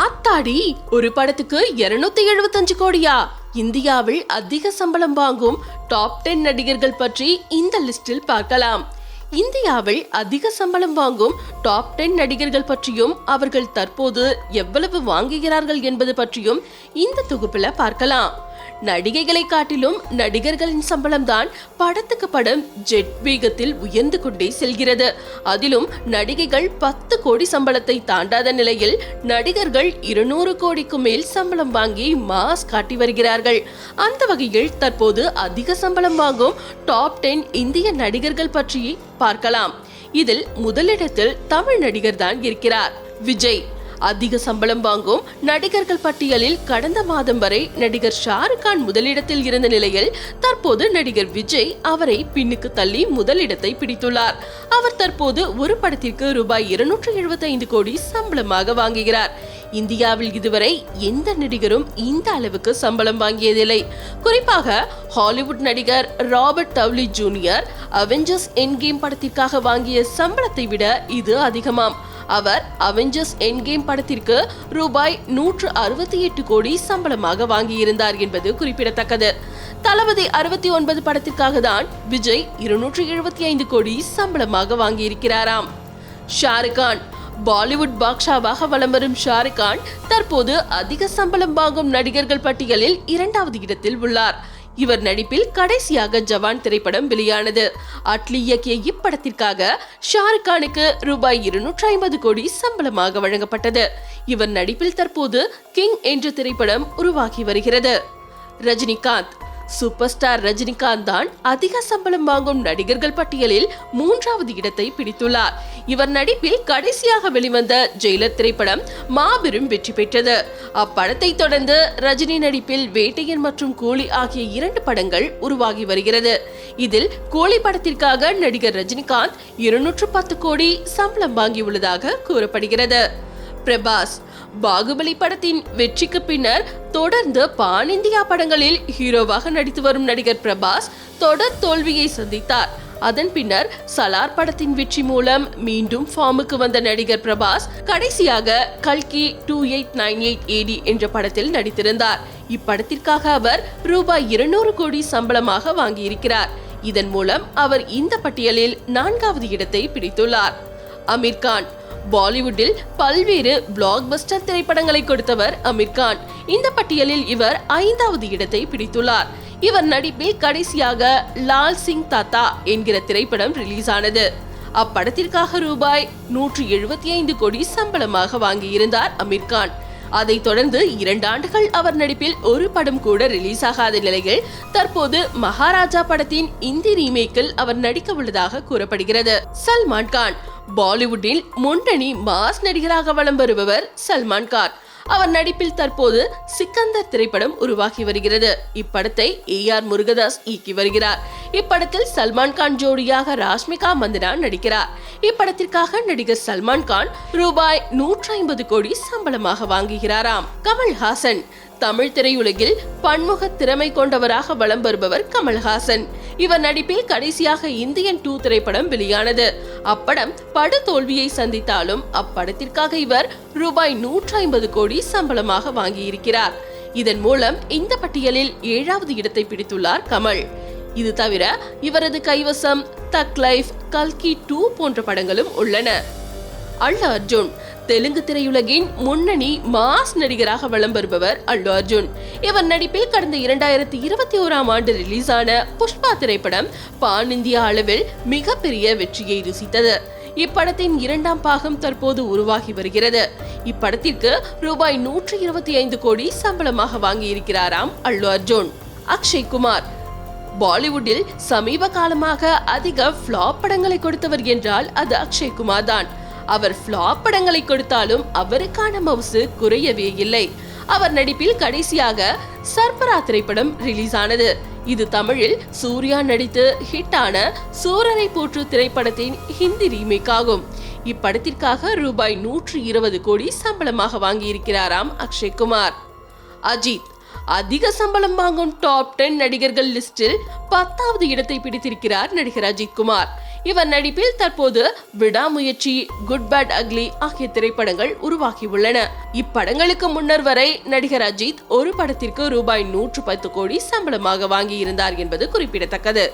ஆத்தாடி ஒரு படத்துக்கு 275 எழுபத்தஞ்சு கோடியா? இந்தியாவில் அதிக சம்பளம் வாங்கும் டாப் டென் நடிகர்கள் பற்றி இந்த லிஸ்டில் பார்க்கலாம். இந்தியாவில் அதிக சம்பளம் வாங்கும் டாப் டென் நடிகர்கள் பற்றியும் அவர்கள் தற்போது எவ்வளவு வாங்குகிறார்கள் என்பது பற்றியும் இந்த தொகுப்பில் பார்க்கலாம். நடிகைகளை காட்டிலும் நடிகர்களின் சம்பளம் தான் படத்துக்கு படம் ஜெட் வேகத்தில் உயர்ந்து கொண்டே செல்கிறது. அதிலும் நடிகைகள் பத்து கோடி சம்பளத்தை தாண்டாத நிலையில் நடிகர்கள் இருநூறு கோடிக்கு மேல் சம்பளம் வாங்கி மாஸ் காட்டி வருகிறார்கள். அந்த வகையில் தற்போது அதிக சம்பளம் வாங்கும் டாப் டென் இந்திய நடிகர்கள் பற்றி பார்க்கலாம். இதில் முதலிடத்தில் தமிழ் நடிகர் தான் இருக்கிறார். விஜய். அதிக சம்பளம் வாங்கும் நடிகர்கள் பட்டியலில் கடந்த மாதம் வரை நடிகர் ஷாருக் கான் முதலிடத்தில் இருந்த நிலையில் தற்போது நடிகர் விஜய் அவரை பின்னுக்கு தள்ளி முதலிடத்தை பிடித்துள்ளார். அவர் தற்போது ஒரு படத்திற்கு ரூபாய் இருநூற்று எழுபத்தி ஐந்து கோடி சம்பளமாக வாங்குகிறார். இந்தியாவில் இதுவரை எந்த நடிகரும் இந்த அளவுக்கு சம்பளம் வாங்கியதில்லை. குறிப்பாக ஹாலிவுட் நடிகர் Robert Downey Junior Avengers Endgame படத்திற்காக வாங்கிய சம்பளத்தை விட இது அதிகமாம். அவர் அவெஞ்சர்ஸ் என்கேம் படத்திற்கு ரூபாய் நூற்று அறுபத்தி எட்டு கோடி சம்பளமாக வாங்கியிருந்தார் என்பது குறிப்பிடத்தக்கது. தளபதி அறுபத்தி ஒன்பது படத்திற்காக தான் விஜய் இருநூற்று எழுபத்தி ஐந்து கோடி சம்பளமாக வாங்கியிருக்கிறாராம். ஷாருக்கான் பாலிவுட் பாக்ஷாவாக வலம் வரும் ஷாருக்கான் தற்போது அதிக சம்பளம் வாங்கும் நடிகர்கள் பட்டியலில் இரண்டாவது இடத்தில் உள்ளார். இவர் நடிப்பில் கடைசியாக ஜவான் திரைப்படம் வெளியானது. அட்லி இயக்கிய இப்படத்திற்காக ஷாருக் கானுக்கு ரூபாய் இருநூற்றி ஐம்பது கோடி சம்பளமாக வழங்கப்பட்டது. இவர் நடிப்பில் தற்போது கிங் என்ற திரைப்படம் உருவாகி வருகிறது. ரஜினிகாந்த் சூப்பர் ஸ்டார் ரஜினிகாந்த் தான் அதிக சம்பளம் வாங்கும் நடிகர்கள் பட்டியலில் மூன்றாவது இடத்தை பிடித்துள்ளார். இவர் நடிப்பில் கடைசியாக வெளிவந்த ஜெயிலர் திரைப்படம் மாபெரும் வெற்றி பெற்றது. அப்படத்தை தொடர்ந்து ரஜினி நடிப்பில் வேட்டையன் மற்றும் கூலி ஆகிய இரண்டு படங்கள் உருவாகி வருகிறது. இதில் கூலி படத்திற்காக நடிகர் ரஜினிகாந்த் இருநூற்று பத்து கோடி சம்பளம் வாங்கியுள்ளதாக கூறப்படுகிறது. பிரபாஸ் பாகுபலி படத்தின் வெற்றிக்கு பின்னர் தொடர்ந்து பான் இந்தியா படங்களில் ஹீரோவாக நடித்து வரும் நடிகர் பிரபாஸ் தொடர் தோல்வியை சந்தித்தார். அதன் பின்னர் சலார் படத்தின் வெற்றி மூலம் மீண்டும் ஃபார்முக்கு வந்த நடிகர் பிரபாஸ் கடைசியாக கல்கி two eight nine eight AD என்ற படத்தில் நடித்திருந்தார். இப்படத்திற்காக அவர் ரூபாய் இருநூறு கோடி சம்பளமாக வாங்கியிருக்கிறார். இதன் மூலம் அவர் இந்த பட்டியலில் நான்காவது இடத்தை பிடித்துள்ளார். அமீர் கான். பாலிவுட்டில் பல்வேறு பிளாக் பஸ்டர் திரைப்படங்களை கொடுத்தவர் அமீர் கான். இந்த பட்டியலில் இவர் ஐந்தாவது இடத்தை பிடித்துள்ளார். இவர் நடிப்பில் கடைசியாக லால் சிங் தாத்தா என்கிற திரைப்படம் ரிலீஸ் ஆனது அப்படத்திற்காக ரூபாய் நூற்றி எழுபத்தி ஐந்து கோடி சம்பளமாக வாங்கியிருந்தார் அமீர் கான். அதைத் தொடர்ந்து இரண்டு ஆண்டுகள் அவர் நடிப்பில் ஒரு படம் கூட ரிலீஸ் ஆகாத நிலையில் தற்போது மகாராஜா படத்தின் இந்தி ரீமேக்கில் அவர் நடிக்க உள்ளதாக கூறப்படுகிறது. சல்மான் கான். பாலிவுட்டில் முன்னணி மாஸ் நடிகராக வலம் வருபவர் சல்மான் கான். அவர் நடிப்பில் தற்போது சிக்கந்தர் திரைப்படம் உருவாகி வருகிறது. இப்படத்தை ஏ ஆர் முருகதாஸ் இயக்கி வருகிறார். இப்படத்தில் சல்மான் கான் ஜோடியாக ராஷ்மிகா மந்தினா நடிக்கிறார். இப்படத்திற்காக நடிகர் சல்மான் கான் ரூபாய் நூற்றி ஐம்பது கோடி சம்பளமாக வாங்குகிறாராம். கமல்ஹாசன். தமிழ் திரையுலகில் பன்முக திறமை கொண்டவராக வலம் வருபவர் கமல்ஹாசன். இவர் நடிப்பில் கடைசியாக இந்தியன் டூ திரைப்படம் வெளியானது. அப்படம் படு தோல்வியை சந்தித்தாலும் அப்படத்திற்காக இவர் ரூபாய் நூற்றி ஐம்பது கோடி சம்பளமாக வாங்கியிருக்கிறார். இதன் மூலம் இந்த பட்டியலில் ஏழாவது இடத்தை பிடித்துள்ளார் கமல். இது தவிர இவரது கைவசம் தக் லைஃப் கல்கி டூ போன்ற படங்களும் உள்ளன. அல்ல அர்ஜுன் தெலுங்கு திரையுலகின் முன்னணி மாஸ் நடிகராக வலம் வருபவர் அல்லு அர்ஜுன். இவர் நடிப்பில் கடந்த இரண்டாயிரத்தி இருபத்தி ஓராம் ஆண்டு ரிலீஸ் ஆன புஷ்பா திரைப்படம் பான் இந்தியா அளவில் மிகப்பெரிய வெற்றியை ருசித்தது. இப்படத்தின் இரண்டாம் பாகம் தற்போது உருவாகி வருகிறது. இப்படத்திற்கு ரூபாய் நூற்றி இருபத்தி ஐந்து கோடி சம்பளமாக வாங்கியிருக்கிறாராம் அல்லு அர்ஜுன். அக்ஷய் குமார். பாலிவுட்டில் சமீப காலமாக அதிக ஃப்ளாப் படங்களை கொடுத்தவர் என்றால் அது அக்ஷய் குமார் தான். அவர் ஃப்ளாப் படங்களை கொடுத்தாலும் அவருக்கான மவுசு குறையவே இல்லை. அவர் நடிப்பில் கடைசியாக சர்பரா திரைப்படம் ரிலீஸ் ஆனது. இது தமிழில் சூர்யா நடித்து ஹிட்டான சூரரை போற்று திரைப்படத்தின் ஹிந்தி ரீமேக் ஆகும். இப்படத்திற்காக ரூபாய் நூற்றி இருபது கோடி சம்பளமாக வாங்கியிருக்கிறாராம் அக்ஷய் குமார் அஜித் அதிக சம்பளம் வாங்கும் டாப் டென் நடிகர்கள் லிஸ்டில் பத்தாவது இடத்தை பிடித்திருக்கிறார் நடிகர் அஜித் குமார் இவர் நடிப்பில் தற்போது விடாமுயற்சி குட் பேட் அக்லி ஆகிய திரைப்படங்கள் உருவாகியுள்ளன. இப்படங்களுக்கு முன்னர் வரை நடிகர் அஜித் ஒரு படத்திற்கு ரூபாய் நூற்று பத்து கோடி சம்பளமாக வாங்கியிருந்தார் என்பது குறிப்பிடத்தக்கது.